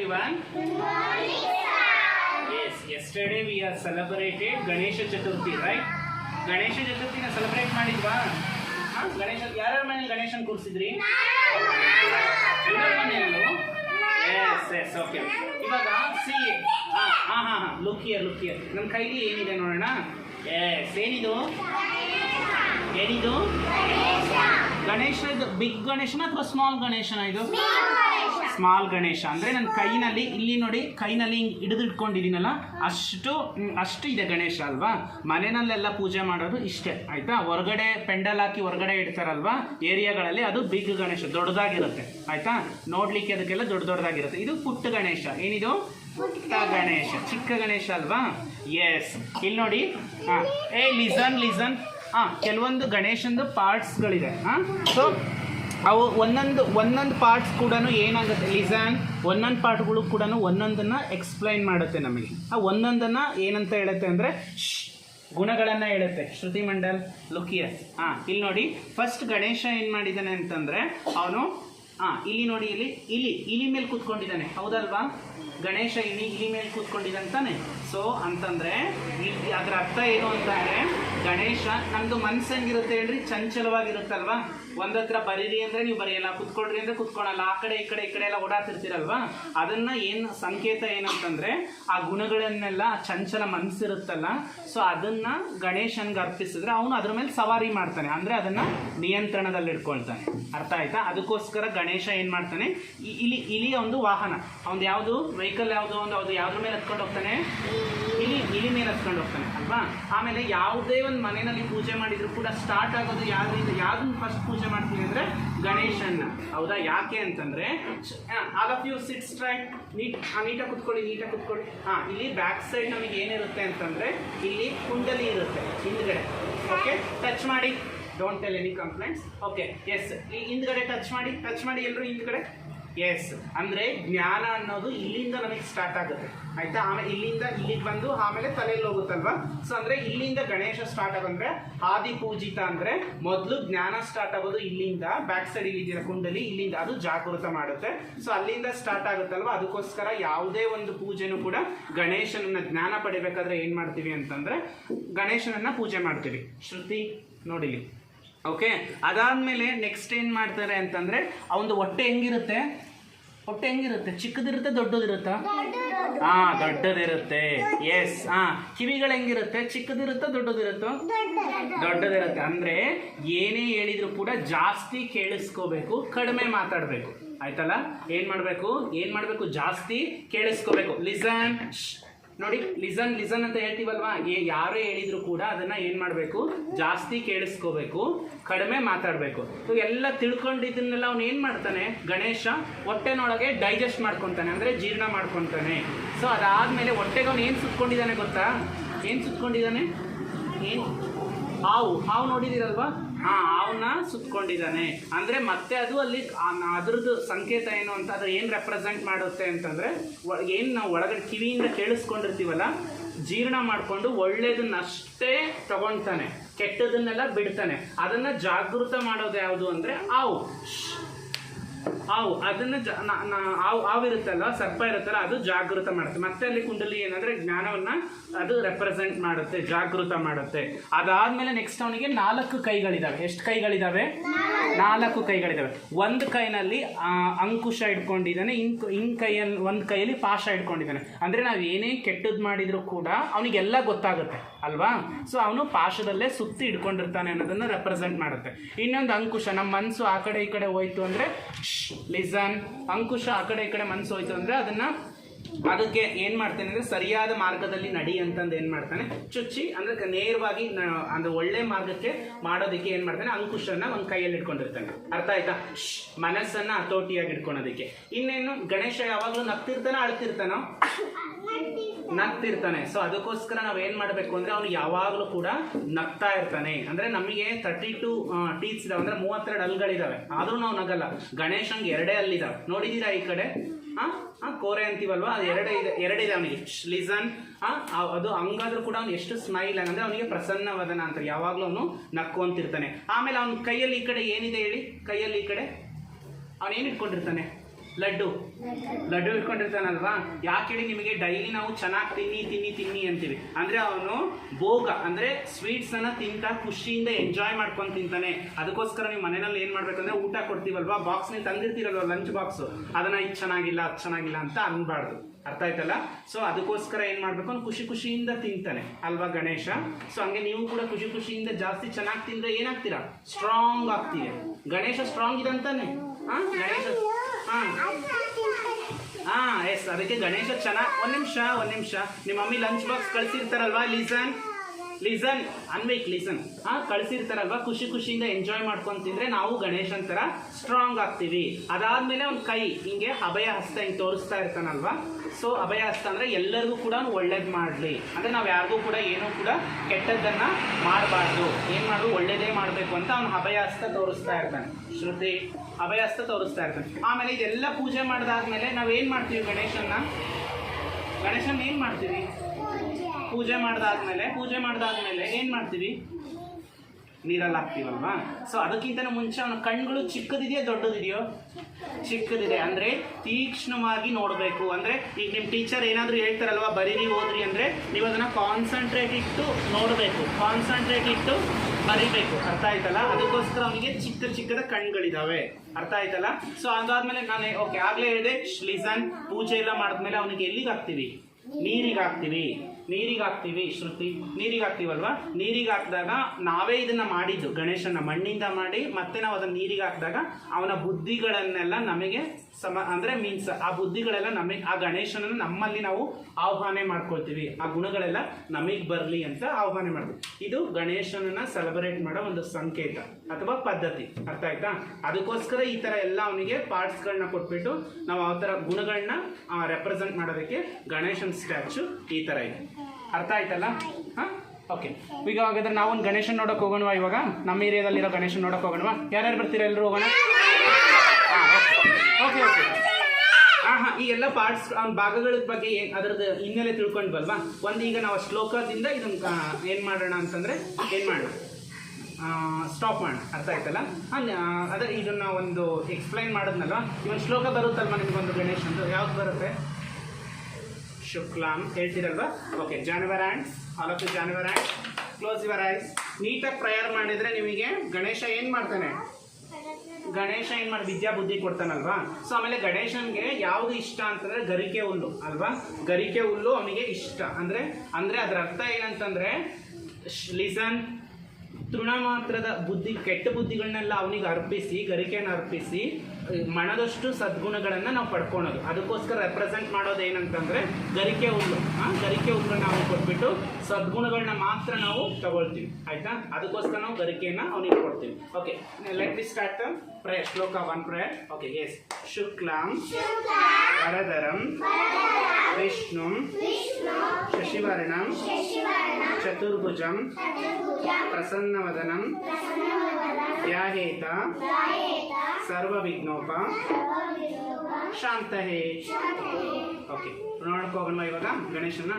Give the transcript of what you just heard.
everyone. Yes, yesterday we have celebrated Ganesha Chaturthi, right? Ganesha ಚತುರ್ಥಿನ celebrate ಮಾಡಿದ್ವಾ? ಹಾ ಗಣೇಶ ಯಾರ್ಯಾರ ಮನೇಲಿ ಗಣೇಶನ್ ಕೂರಿಸಿದ್ರಿ? ಎಲ್ಲರ ಮನೆಯಲ್ಲೂ? ಎಸ್ ಎಸ್ ಓಕೆ ಇವಾಗ ಸಿ ಹಾ ಹಾ ಹಾ look here look here look here ನನ್ನ ಕೈಲಿ ಏನಿದೆ ನೋಡೋಣ? ಎಸ್ ಏನಿದು? ಏನಿದು? ಗಣೇಶದ ಬಿಗ್ ಗಣೇಶನ ಅಥವಾ ಸ್ಮಾಲ್ ಗಣೇಶನ ಇದು? ಸ್ಮಾಲ್ ಗಣೇಶ ಅಂದ್ರೆ ನನ್ನ ಕೈನಲ್ಲಿ, ಇಲ್ಲಿ ನೋಡಿ, ಕೈನಲ್ಲಿ ಹಿಂಗ್ ಹಿಡಿದು ಇಟ್ಕೊಂಡಿದ್ದೀನಲ್ಲ ಅಷ್ಟು ಅಷ್ಟು ಇದೆ ಗಣೇಶ ಅಲ್ವಾ? ಮನೆಯಲ್ಲೆಲ್ಲ ಪೂಜೆ ಮಾಡೋದು ಇಷ್ಟೇ, ಆಯಿತಾ? ಹೊರಗಡೆ ಪೆಂಡಲ್ ಹಾಕಿ ಹೊರಗಡೆ ಇಡ್ತಾರಲ್ವಾ? ಏರಿಯಾಗಳಲ್ಲಿ ಅದು ಬಿಗ್ ಗಣೇಶ, ದೊಡ್ಡದಾಗಿರುತ್ತೆ, ಆಯಿತಾ? ನೋಡಲಿಕ್ಕೆ ಅದಕ್ಕೆಲ್ಲ ದೊಡ್ಡ ದೊಡ್ಡದಾಗಿರುತ್ತೆ. ಇದು ಪುಟ್ಟ ಗಣೇಶ, ಏನಿದು? ಪುಟ್ಟ ಗಣೇಶ, ಚಿಕ್ಕ ಗಣೇಶ ಅಲ್ವಾ? ಎಸ್ ಇಲ್ಲಿ ನೋಡಿ, ಹಾಂ, ಏ ಲಿಸನ್ ಲಿಸನ್ ಹಾಂ, ಕೆಲವೊಂದು ಗಣೇಶಂದು ಪಾರ್ಟ್ಸ್ಗಳಿದೆ ಹಾಂ? ಸೊ ಅವು ಒಂದೊಂದು ಒಂದೊಂದು ಪಾರ್ಟ್ಸ್ ಕೂಡ ಏನಾಗುತ್ತೆ? ಲಿಸನ್ ಒಂದೊಂದು ಪಾರ್ಟ್ಗಳು ಕೂಡ ಒಂದೊಂದನ್ನು ಎಕ್ಸ್ಪ್ಲೈನ್ ಮಾಡುತ್ತೆ ನಮಗೆ. ಆ ಒಂದೊಂದನ್ನು ಏನಂತ ಹೇಳುತ್ತೆ ಅಂದರೆ ಗುಣಗಳನ್ನು ಹೇಳುತ್ತೆ. ಶ್ರುತಿ ಮಂಡಲ್ ಲುಕಿಯಸ್ ಹಾಂ ಇಲ್ಲಿ ನೋಡಿ. ಫಸ್ಟ್ ಗಣೇಶ ಏನು ಮಾಡಿದ್ದಾನೆ ಅಂತಂದರೆ, ಅವನು ಹಾಂ ಇಲ್ಲಿ ನೋಡಿ, ಇಲ್ಲಿ ಇಲಿ ಇಲಿ ಮೇಲೆ ಕೂತ್ಕೊಂಡಿದ್ದಾನೆ. ಹೌದಲ್ವಾ? ಗಣೇಶ ಇಲಿ ಇಲಿ ಮೇಲೆ ಕೂತ್ಕೊಂಡಿದ್ದಾನೆ ಸೊ ಅಂತಂದರೆ ಅದರ ಅರ್ಥ ಏನು ಅಂತಂದ್ರೆ ಗಣೇಶ, ನಮ್ದು ಮನ್ಸು ಹೆಂಗಿರುತ್ತೆ ಹೇಳ್ರಿ, ಚಂಚಲವಾಗಿರುತ್ತಲ್ವಾ? ಒಂದತ್ರ ಬರೀರಿ ಅಂದ್ರೆ ನೀವು ಬರೆಯಲ್ಲ ಕುತ್ಕೊಳ್ರಿ ಅಂದ್ರೆ ಕುತ್ಕೊಳಲ್ಲ. ಆ ಕಡೆ, ಈ ಕಡೆ ಈ ಕಡೆ ಎಲ್ಲ ಓಡಾಡ್ತಿರ್ತೀರಲ್ವಾ? ಅದನ್ನ ಏನು ಸಂಕೇತ ಏನಂತಂದ್ರೆ, ಆ ಗುಣಗಳನ್ನೆಲ್ಲ ಚಂಚಲ ಮನ್ಸಿರುತ್ತಲ್ಲ ಸೊ ಅದನ್ನ ಗಣೇಶನ್ಗೆ ಅರ್ಪಿಸಿದ್ರೆ ಅವನು ಅದ್ರ ಮೇಲೆ ಸವಾರಿ ಮಾಡ್ತಾನೆ. ಅಂದ್ರೆ ಅದನ್ನ ನಿಯಂತ್ರಣದಲ್ಲಿ ಇಟ್ಕೊಳ್ತಾನೆ. ಅರ್ಥ ಆಯ್ತಾ? ಅದಕ್ಕೋಸ್ಕರ ಗಣೇಶ ಏನ್ ಮಾಡ್ತಾನೆ? ಇಲಿ ಇಲಿ ಒಂದು ವಾಹನ. ಅವ್ನು ಯಾವುದು? ವೆಹಿಕಲ್ ಯಾವುದು? ಒಂದು ಅದು ಯಾವ್ದ್ರ ಮೇಲೆ ಹತ್ಕೊಂಡು ಹೋಗ್ತಾನೆ? ಇಲಿ ಇಲಿ ಮೇಲೆ ಹತ್ಕೊಂಡು ಹೋಗ್ತಾನೆ. ಅಲ್ವಾ? ಆಮೇಲೆ ಯಾವುದೇ ಒಂದು ಮನೆಯಲ್ಲಿ ಪೂಜೆ ಮಾಡಿದ್ರು ಕೂಡ ಸ್ಟಾರ್ಟ್ ಆಗೋದು ಯಾವ್ದ್ರಿಂದ ಯಾವ್ದನ್ನ ಫಸ್ಟ್ ಪೂಜೆ ಮಾಡ್ತೀನಿ ಅಂದ್ರೆ ಗಣೇಶನ್ನ. ಹೌದಾ? ಯಾಕೆ ಅಂತಂದ್ರೆ all of you sit straight neat ನೀಟಾಗಿ ಕುತ್ಕೊಳ್ಳಿ ನೀಟಾಗಿ ಕುತ್ಕೊಳ್ಳಿ. ಹಾ ಇಲ್ಲಿ ಬ್ಯಾಕ್ ಸೈಡ್ ನಮಗೆ ಏನಿರುತ್ತೆ ಅಂತಂದ್ರೆ, ಇಲ್ಲಿ ಕುಂಡಲಿ ಇರುತ್ತೆ, ಹಿಂದ್ಗಡೆ. ಓಕೆ ಟಚ್ ಮಾಡಿ. Don't tell any complaints okay yes ಈ ಹಿಂದ್ಗಡೆ ಟಚ್ ಮಾಡಿ ಟಚ್ ಮಾಡಿ ಎಲ್ಲರೂ ಹಿಂದ್ಗಡೆ. ಎಸ್ ಅಂದ್ರೆ ಜ್ಞಾನ ಅನ್ನೋದು ಇಲ್ಲಿಂದ ನಮಗೆ ಸ್ಟಾರ್ಟ್ ಆಗುತ್ತೆ. ಆಯಿತಾ? ಆಮೇಲೆ ಇಲ್ಲಿಂದ ಇಲ್ಲಿಗೆ ಬಂದು ಆಮೇಲೆ ತಲೆಯಲ್ಲಿ ಹೋಗುತ್ತಲ್ವಾ? ಸೊ ಅಂದ್ರೆ ಇಲ್ಲಿಂದ ಗಣೇಶ ಸ್ಟಾರ್ಟ್ ಆಗಂದ್ರೆ ಆದಿ ಪೂಜಿತ ಅಂದ್ರೆ ಮೊದಲು ಜ್ಞಾನ ಸ್ಟಾರ್ಟ್ ಆಗೋದು ಇಲ್ಲಿಂದ ಬ್ಯಾಕ್ ಸೈಡ್ ಇಲ್ಲಿದ್ದೀರ ಕುಂಡಲಿ ಇಲ್ಲಿಂದ, ಅದು ಜಾಗೃತ ಮಾಡುತ್ತೆ. ಸೊ ಅಲ್ಲಿಂದ ಸ್ಟಾರ್ಟ್ ಆಗುತ್ತಲ್ವಾ? ಅದಕ್ಕೋಸ್ಕರ ಯಾವುದೇ ಒಂದು ಪೂಜೆನೂ ಕೂಡ ಗಣೇಶನನ್ನ ಜ್ಞಾನ ಪಡಿಬೇಕಾದ್ರೆ ಏನು ಮಾಡ್ತೀವಿ ಅಂತಂದ್ರೆ ಗಣೇಶನನ್ನ ಪೂಜೆ ಮಾಡ್ತೀವಿ. ಶ್ರುತಿ, ನೋಡಿಲಿ? ಓಕೆ ಅದಾದ್ಮೇಲೆ ನೆಕ್ಸ್ಟ್ ಏನ್ ಮಾಡ್ತಾರೆ ಅಂತಂದ್ರೆ ಅವನದು ಹೊಟ್ಟೆ ಹೆಂಗಿರುತ್ತೆ? ಹೊಟ್ಟೆ ಹೆಂಗಿರುತ್ತೆ? ಚಿಕ್ಕದಿರುತ್ತೆ ದೊಡ್ಡದಿರುತ್ತಾ? ಹಾ ದೊಡ್ಡದಿರುತ್ತೆ. ಎಸ್ ಹಾಂ ಕಿವಿಗಳು ಹೆಂಗಿರುತ್ತೆ? ಚಿಕ್ಕದಿರುತ್ತೋ ದೊಡ್ಡದಿರುತ್ತೋ? ದೊಡ್ಡದಿರುತ್ತೆ. ಅಂದ್ರೆ ಏನೇ ಹೇಳಿದ್ರು ಕೂಡ ಜಾಸ್ತಿ ಕೇಳಿಸ್ಕೋಬೇಕು ಕಡಿಮೆ ಮಾತಾಡಬೇಕು. ಆಯ್ತಲ್ಲ? ಏನ್ ಮಾಡಬೇಕು? ಏನ್ ಮಾಡಬೇಕು? ಜಾಸ್ತಿ ಕೇಳಿಸ್ಕೋಬೇಕು. ಲಿಸನ್ ನೋಡಿ ಲಿಸನ್ ಲಿಸನ್ ಅಂತ ಹೇಳ್ತೀವಲ್ವಾ? ಯಾರೇ ಹೇಳಿದ್ರು ಕೂಡ ಅದನ್ನ ಏನ್ ಮಾಡ್ಬೇಕು? ಜಾಸ್ತಿ ಕೇಳಿಸ್ಕೋಬೇಕು, ಕಡಿಮೆ ಮಾತಾಡಬೇಕು. ಎಲ್ಲ ತಿಳ್ಕೊಂಡಿದ್ದನ್ನೆಲ್ಲ ಅವ್ನು ಏನ್ ಮಾಡ್ತಾನೆ? ಗಣೇಶ ಹೊಟ್ಟೆನೊಳಗೆ ಡೈಜೆಸ್ಟ್ ಮಾಡ್ಕೊಂತಾನೆ, ಅಂದ್ರೆ ಜೀರ್ಣ ಮಾಡ್ಕೊಂತಾನೆ. ಸೊ, ಅದಾದ್ಮೇಲೆ ಹೊಟ್ಟೆಗೆ ಅವ್ನು ಏನ್ ಸುತ್ಕೊಂಡಿದ್ದಾನೆ ಗೊತ್ತಾ? ಏನ್ ಸುತ್ಕೊಂಡಿದ್ದಾನೆ? ಏನು? ಹಾವು. ಹಾವು ನೋಡಿದಿರಲ್ವಾ? ಹಾ ಅವನ್ನ ಸುತ್ಕೊಂಡಿದ್ದಾನೆ. ಅಂದ್ರೆ ಮತ್ತೆ ಅದು ಅಲ್ಲಿ ಅದ್ರದ್ದು ಸಂಕೇತ ಏನು ಅಂತ ಅದು ಏನ್ ರೆಪ್ರೆಸೆಂಟ್ ಮಾಡುತ್ತೆ ಅಂತಂದ್ರೆ ಏನು ನಾವು ಒಳಗಡೆ ಕಿವಿಯಿಂದ ಕೇಳಿಸ್ಕೊಂಡಿರ್ತೀವಲ್ಲ, ಜೀರ್ಣ ಮಾಡ್ಕೊಂಡು ಒಳ್ಳೇದನ್ನಷ್ಟೇ ತಗೊಳ್ತಾನೆ ಕೆಟ್ಟದನ್ನೆಲ್ಲ ಬಿಡ್ತಾನೆ. ಅದನ್ನ ಜಾಗೃತ ಮಾಡೋದು ಯಾವುದು ಅಂದ್ರೆ ಹಾವು ಹಾವು, ಅದನ್ನ ಹಾವು ಹಾವು ಇರುತ್ತಲ್ಲ, ಸರ್ಪ ಇರುತ್ತಲ್ಲ, ಅದು ಜಾಗೃತ ಮಾಡುತ್ತೆ. ಮತ್ತೆ ಅಲ್ಲಿ ಕುಂಡಲಿ ಏನಂದ್ರೆ ಜ್ಞಾನವನ್ನ ಅದು ರೆಪ್ರೆಸೆಂಟ್ ಮಾಡುತ್ತೆ, ಜಾಗೃತ ಮಾಡುತ್ತೆ. ಅದಾದ್ಮೇಲೆ ನೆಕ್ಸ್ಟ್ ಅವನಿಗೆ ನಾಲ್ಕು ಕೈಗಳಿದಾವೆ. ಎಷ್ಟು ಕೈಗಳಿದಾವೆ? ನಾಲ್ಕು ಕೈಗಳಿದ್ದಾವೆ. ಒಂದು ಕೈನಲ್ಲಿ ಅಂಕುಶ ಇಟ್ಕೊಂಡಿದ್ದಾನೆ ಇನ್ ಇನ್ ಕೈಯಲ್ಲಿ ಒಂದು ಕೈಯಲ್ಲಿ ಪಾಶ ಇಟ್ಕೊಂಡಿದ್ದಾನೆ. ಅಂದರೆ ನಾವು ಏನೇ ಕೆಟ್ಟದ್ದು ಮಾಡಿದರೂ ಕೂಡ ಅವನಿಗೆಲ್ಲ ಗೊತ್ತಾಗುತ್ತೆ, ಅಲ್ವಾ? ಸೊ ಅವನು ಪಾಶದಲ್ಲೇ ಸುತ್ತಿ ಇಟ್ಕೊಂಡಿರ್ತಾನೆ ಅನ್ನೋದನ್ನು ರೆಪ್ರೆಸೆಂಟ್ ಮಾಡುತ್ತೆ. ಇನ್ನೊಂದು ಅಂಕುಶ ನಮ್ಮ ಮನಸ್ಸು ಆ ಕಡೆ ಈ ಕಡೆ ಹೋಯ್ತು ಅಂದರೆ ಲಿಸನ್. ಅಂಕುಶ ಆ ಕಡೆ ಈ ಕಡೆ ಮನಸ್ಸು ಹೋಯ್ತು ಅಂದರೆ ಅದನ್ನ ಅದಕ್ಕೆ ಏನ್ ಮಾಡ್ತಾನೆ ಅಂದ್ರೆ ಸರಿಯಾದ ಮಾರ್ಗದಲ್ಲಿ ನಡಿ ಅಂತಂದು ಏನ್ ಮಾಡ್ತಾನೆ, ಚುಚ್ಚಿ ಅಂದ್ರೆ ನೇರವಾಗಿ ಅಂದ್ರೆ ಒಳ್ಳೆ ಮಾರ್ಗಕ್ಕೆ ಮಾಡೋದಕ್ಕೆ ಏನ್ ಮಾಡ್ತಾನೆ, ಅಂಕುಶನ್ನ ಒಂದ್ ಕೈಯಲ್ಲಿ ಇಟ್ಕೊಂಡಿರ್ತಾನೆ. ಅರ್ಥ ಆಯ್ತಾ? ಮನಸ್ಸನ್ನ ಹತೋಟಿಯಾಗಿ ಇಟ್ಕೊಳೋದಕ್ಕೆ. ಇನ್ನೇನು, ಗಣೇಶ ಯಾವಾಗ್ಲೂ ನಗ್ತಿರ್ತಾನ ಅಳ್ತಿರ್ತಾನೋ. ನಗ್ತಿರ್ತಾನೆ. ಸೊ ಅದಕ್ಕೋಸ್ಕರ ನಾವು ಏನ್ ಮಾಡಬೇಕು ಅಂದ್ರೆ ಅವ್ನು ಯಾವಾಗಲೂ ಕೂಡ ನಗ್ತಾ ಇರ್ತಾನೆ. ಅಂದ್ರೆ ನಮಗೆ ತರ್ಟಿ ಟು ಟೀತ್ಸ್ ಇದಾವೆ. ಅಂದ್ರೆ ಮೂವತ್ತೆರಡು ಹಲ್ಗಳಿದಾವೆ ಆದ್ರೂ ನಾವು ನಗಲ್ಲ. ಗಣೇಶಂಗೆ ಎರಡೇ ಅಲ್ಲಿದಾವೆ. ನೋಡಿದೀರಾ ಈ ಕಡೆ? ಆ ಆ, ಕೋರೆ ಅಂತೀವಲ್ವಾ? ಅದು ಎರಡೇ ಇದೆ ಎರಡಿದೆ ಅವನಿಗೆ. ಲಿಸನ್ ಅದು ಹಂಗಾದ್ರೂ ಕೂಡ ಅವ್ನು ಎಷ್ಟು ಸ್ಮೈಲ್ ಅಂದ್ರೆ ಅವನಿಗೆ ಪ್ರಸನ್ನವಾದನ ಅಂತ ಯಾವಾಗ್ಲೂ ಅವನು ನಕ್ಕೊಂತಿರ್ತಾನೆ. ಆಮೇಲೆ ಅವನ ಕೈಯಲ್ಲಿ ಈ ಕಡೆ ಏನಿದೆ ಹೇಳಿ? ಕೈಯಲ್ಲಿ ಈ ಕಡೆ? ಅವನೇನು ಇಟ್ಕೊಂಡಿರ್ತಾನೆ? ಲಡ್ಡು. ಲಡ್ಡು ಇಟ್ಕೊಂಡಿರ್ತಾನಲ್ವಾ? ಯಾಕೆ ಹೇಳಿ ನಿಮಗೆ ಡೈಲಿ ನಾವು ಚೆನ್ನಾಗಿ ತಿನ್ನಿ ತಿನ್ನಿ ತಿನ್ನಿ ಅಂತೀವಿ. ಅಂದ್ರೆ ಅವನು ಭೋಗ, ಅಂದ್ರೆ ಸ್ವೀಟ್ಸ್ ಅನ್ನ ತಿಂತ ಖುಷಿಯಿಂದ ಎಂಜಾಯ್ ಮಾಡ್ಕೊಂಡು ತಿಂತಾನೆ. ಅದಕ್ಕೋಸ್ಕರ ನೀವು ಮನೆಯಲ್ಲಿ ಏನ್ ಮಾಡ್ಬೇಕಂದ್ರೆ ಊಟ ಕೊಡ್ತೀವಲ್ವಾ? ಬಾಕ್ಸ್ ನೀವು ತಂದಿರ್ತೀರಲ್ವಾ ಲಂಚ್ ಬಾಕ್ಸ್ ಅದನ್ನ ಇದು ಚೆನ್ನಾಗಿಲ್ಲ, ಅದು ಚೆನ್ನಾಗಿಲ್ಲ ಅಂತ ಅನ್ಬಾರ್ದು. ಅರ್ಥ ಆಯ್ತಲ್ಲ? ಸೊ ಅದಕ್ಕೋಸ್ಕರ ಏನ್ ಮಾಡ್ಬೇಕು? ಅಂದ್ರೆ ಖುಷಿ ಖುಷಿಯಿಂದ ತಿಂತಾನೆ. ಅಲ್ವಾ ಗಣೇಶ? ಸೊ ಹಂಗೆ ನೀವು ಕೂಡ ಖುಷಿ ಖುಷಿಯಿಂದ ಜಾಸ್ತಿ ಚೆನ್ನಾಗಿ ತಿಂದ್ರೆ ಏನಾಗ್ತೀರಾ? ಸ್ಟ್ರಾಂಗ್ ಆಗ್ತೀಯ. ಗಣೇಶ ಸ್ಟ್ರಾಂಗ್ ಇದಂತಾನೆ ಹಾ, ಗಣೇಶ ಹಾ. ಹಾ, ಎಸ್, ಅದಕ್ಕೆ ಗಣೇಶ ಚೆನ್ನಾಗಿ ಒಂದು ನಿಮಿಷ ಒಂದು ನಿಮಿಷ. ನಿಮ್ಮ ಮಮ್ಮಿ ಲಂಚ್ ಬಾಕ್ಸ್ ಕಳ್ಸಿರ್ತಾರಲ್ವಾ, ಲಿಸನ್? ಲಿಸನ್ ಅನ್ವಿಕ್ ಲಿಸನ್ ಹಾ ಕಳಿಸಿರ್ತಾರಲ್ವಾ? ಖುಷಿ ಖುಷಿಯಿಂದ ಎಂಜಾಯ್ ಮಾಡ್ಕೊಂಡು ನಾವು ಗಣೇಶನ್ ತರ ಸ್ಟ್ರಾಂಗ್ ಆಗ್ತೀವಿ. ಅದಾದ್ಮೇಲೆ ಅವ್ನ ಕೈ ಹಿಂಗೆ ಅಭಯ ಹಸ್ತ ಹಿಂಗೆ ತೋರಿಸ್ತಾ ಇರ್ತಾನಲ್ವಾ? ಸೊ ಅಭಯ ಹಸ್ತ ಅಂದ್ರೆ ಎಲ್ಲರಿಗೂ ಕೂಡ ಒಳ್ಳೇದು ಮಾಡ್ಲಿ. ಅಂದ್ರೆ ನಾವ್ ಯಾರಿಗೂ ಕೂಡ ಏನೂ ಕೂಡ ಕೆಟ್ಟದ್ದನ್ನ ಮಾಡಬಾರ್ದು. ಏನ್ ಮಾಡು ಒಳ್ಳೇದೇ ಮಾಡ್ಬೇಕು ಅಂತ ಅವ್ನು ಅಭಯ ಹಸ್ತ ತೋರಿಸ್ತಾ ಇರ್ತಾನೆ. ಶ್ರುತಿ, ಅಭಯ ಹಸ್ತ ತೋರಿಸ್ತಾ ಇರ್ತಾನೆ. ಆಮೇಲೆ ಇದೆಲ್ಲ ಪೂಜೆ ಮಾಡಿದಾದ್ಮೇಲೆ ನಾವ್ ಏನ್ ಮಾಡ್ತೀವಿ ಗಣೇಶನ್ನ? ಗಣೇಶನ್ ಏನ್ ಮಾಡ್ತೀವಿ? ಪೂಜೆ ಮಾಡ್ದಾದ್ಮೇಲೆ ಪೂಜೆ ಮಾಡ್ದಾದ್ಮೇಲೆ ಏನ್ ಮಾಡ್ತೀವಿ? ನೀರಲ್ಲಿ ಹಾಕ್ತೀವಲ್ವಾ ಸೊ ಅದಕ್ಕಿಂತ ಮುಂಚೆ ಅವನ ಕಣ್ಗಳು ಚಿಕ್ಕದಿದೆಯೋ ದೊಡ್ಡದಿದೆಯೋ? ಚಿಕ್ಕದಿದೆ. ಅಂದ್ರೆ ತೀಕ್ಷ್ಣವಾಗಿ ನೋಡಬೇಕು. ಅಂದ್ರೆ ಈಗ ನಿಮ್ಮ ಟೀಚರ್ ಏನಾದರೂ ಹೇಳ್ತಾರಲ್ವಾ ಬರೀರಿ ಓದ್ರಿ ಅಂದ್ರೆ ನೀವು ಅದನ್ನ ಕಾನ್ಸಂಟ್ರೇಟ್ ಇಟ್ಟು ನೋಡಬೇಕು. ಕಾನ್ಸಂಟ್ರೇಟ್ ಇಟ್ಟು ಬರಿಬೇಕು. ಅರ್ಥ ಆಯ್ತಲ್ಲ? ಅದಕ್ಕೋಸ್ಕರ ಅವನಿಗೆ ಚಿಕ್ಕ ಚಿಕ್ಕದ ಕಣ್ಗಳಿದಾವೆ. ಅರ್ಥ ಆಯ್ತಲ್ಲ? ಸೊ ಅದಾದ್ಮೇಲೆ ನಾನು ಓಕೆ ಆಗ್ಲೇ ಹೇಳಿದೆ ಲಿಸನ್ ಪೂಜೆ ಎಲ್ಲ ಮಾಡಿದ್ಮೇಲೆ ಅವನಿಗೆ ಎಲ್ಲಿಗೆ ಹಾಕ್ತೀವಿ ನೀರಿಗೆ ಹಾಕ್ತೀವಿ ನೀರಿಗೆ ಹಾಕ್ತೀವಿ ಶ್ರುತಿ ನೀರಿಗೆ ಹಾಕ್ತೀವಲ್ವಾ ನೀರಿಗೆ ಹಾಕಿದಾಗ ನಾವೇ ಇದನ್ನ ಮಾಡಿದ್ದು, ಗಣೇಶನ ಮಣ್ಣಿಂದ ಮಾಡಿ ಮತ್ತೆ ನಾವು ಅದನ್ನ ನೀರಿಗೆ ಹಾಕಿದಾಗ ಅವನ ಬುದ್ಧಿಗಳನ್ನೆಲ್ಲ ನಮಗೆ ಸಮ, ಅಂದ್ರೆ ಮೀನ್ಸ್ ಆ ಬುದ್ಧಿಗಳೆಲ್ಲ ನಮಗೆ ಆ ಗಣೇಶನನ್ನು ನಮ್ಮಲ್ಲಿ ನಾವು ಆಹ್ವಾನ ಮಾಡ್ಕೊಳ್ತೀವಿ. ಆ ಗುಣಗಳೆಲ್ಲ ನಮಗೆ ಬರಲಿ ಅಂತ ಆಹ್ವಾನ ಮಾಡ್ತೀವಿ. ಇದು ಗಣೇಶನನ್ನು ಸೆಲೆಬ್ರೇಟ್ ಮಾಡೋ ಒಂದು ಸಂಕೇತ ಅಥವಾ ಪದ್ಧತಿ. ಅರ್ಥ ಆಯ್ತಾ? ಅದಕ್ಕೋಸ್ಕರ ಈ ತರ ಎಲ್ಲ ಅವನಿಗೆ ಪಾರ್ಟ್ಸ್ಗಳನ್ನ ಕೊಟ್ಬಿಟ್ಟು ನಾವು ಆ ಥರ ಗುಣಗಳನ್ನ ರೆಪ್ರೆಸೆಂಟ್ ಮಾಡೋದಕ್ಕೆ ಗಣೇಶನ್ ಸ್ಟ್ಯಾಚು ಈ ತರ ಇದೆ. ಅರ್ಥ ಆಯ್ತಲ್ಲ? ಹಾಂ? ಓಕೆ ಈಗ ಹಾಗಾದ್ರೆ ನಾವೊಂದು ಗಣೇಶನ್ ನೋಡಕ್ ಹೋಗೋಣವಾ ಇವಾಗ? ನಮ್ಮ ಏರಿಯಾದಲ್ಲಿರೋ ಗಣೇಶನ್ ನೋಡಕ್ ಹೋಗೋಣವಾ? ಯಾರ್ಯಾರು ಬರ್ತೀರಾ ಎಲ್ಲರೂ ಹೋಗೋಣ? Okay okay. ಹಾಂ ಹಾಂ ಈ ಎಲ್ಲ ಪಾರ್ಟ್ಸ್ ಅವ್ನ ಭಾಗಗಳ ಬಗ್ಗೆ ಏನ್ ಅದರದ್ದು ಹಿನ್ನೆಲೆ ತಿಳ್ಕೊಂಡ್ವಲ್ವಾ? ಒಂದು ಈಗ ನಾವು ಶ್ಲೋಕದಿಂದ ಇದನ್ನ ಏನು ಮಾಡೋಣ ಅಂತಂದ್ರೆ ಏನ್ ಮಾಡೋಣ? ಸ್ಟಾಪ್ ಮಾಡೋಣ. ಅರ್ಥ ಆಯ್ತಲ್ಲ? ಅದೇ ಇದನ್ನ ಒಂದು ಎಕ್ಸ್ಪ್ಲೈನ್ ಮಾಡಿದ್ನಲ್ವಾ? ಇವನ್ ಶ್ಲೋಕ ಬರುತ್ತಲ್ವಾ ನಿಮ್ಗೊಂದು ಗಣೇಶ್ ಅಂತ ಯಾವ್ದು ಬರುತ್ತೆ? ಶುಕ್ಲಾಂ ಹೇಳ್ತೀರಲ್ವಾ? ಓಕೆ ಜಾನ್ವರ್ ಆ್ಯಂಡ್ ಆಲ್ ಆಫ್ ದ ಜಾನ್ವರ್ ಆ್ಯಂಡ್ ಕ್ಲೋಸ್ ಯುವರ್ ಐಸ್ ನೀಟಾಗಿ ಪ್ರೇಯರ್ ಮಾಡಿದರೆ ನಿಮಗೆ ಗಣೇಶ ಏನು ಮಾಡ್ತಾನೆ? ಗಣೇಶ ಏನು ಮಾಡಿ, ವಿದ್ಯಾ ಬುದ್ಧಿ ಕೊಡ್ತಾನಲ್ವಾ? ಸೊ ಆಮೇಲೆ ಗಣೇಶನಿಗೆ ಯಾವುದು ಇಷ್ಟ ಅಂತಂದರೆ ಗರಿಕೆ ಹುಲ್ಲು, ಅಲ್ವಾ? ಗರಿಕೆ ಹುಲ್ಲು ಅವನಿಗೆ ಇಷ್ಟ. ಅಂದರೆ ಅಂದರೆ ಅದರ ಅರ್ಥ ಏನಂತಂದರೆ ಲಿಸನ್ ತೃಣ ಮಾತ್ರದ ಬುದ್ಧಿ, ಕೆಟ್ಟ ಬುದ್ಧಿಗಳನ್ನೆಲ್ಲ ಅವನಿಗೆ ಅರ್ಪಿಸಿ ಗರಿಕೆಯನ್ನು ಅರ್ಪಿಸಿ ಮಣದಷ್ಟು ಸದ್ಗುಣಗಳನ್ನ ನಾವು ಪಡ್ಕೊಳೋದು. ಅದಕ್ಕೋಸ್ಕರ ರೆಪ್ರೆಸೆಂಟ್ ಮಾಡೋದು ಏನಂತಂದ್ರೆ ಗರಿಕೆ ಹುಲ್ಲು. ಗರಿಕೆ ಹುಲ್ಲು ನಾವು ಕೊಟ್ಬಿಟ್ಟು ಸದ್ಗುಣಗಳನ್ನ ಮಾತ್ರ ನಾವು ತಗೊಳ್ತೀವಿ. ಆಯ್ತಾ? ಅದಕ್ಕೋಸ್ಕರ ನಾವು ಗರಿಕೆಯನ್ನ ಅವನಿಗೆ ಕೊಡ್ತೀವಿ. Okay let be start prayer shloka one prayer okay yes ಶುಕ್ಲಾಂ ವರದರಂ ವಿಷ್ಣು ಶಶಿವರ್ಣಂ ಚತುರ್ಭುಜಂ ಪ್ರಸನ್ನವದನಂ ಧ್ಯಾಯೇತ ಸರ್ವವಿಘ್ನೋಪ ಶಾಂತಹೇ. ಓಕೆ ನೋಡ್ಕೋಗಲ್ವಾ ಇವಾಗ ಗಣೇಶನ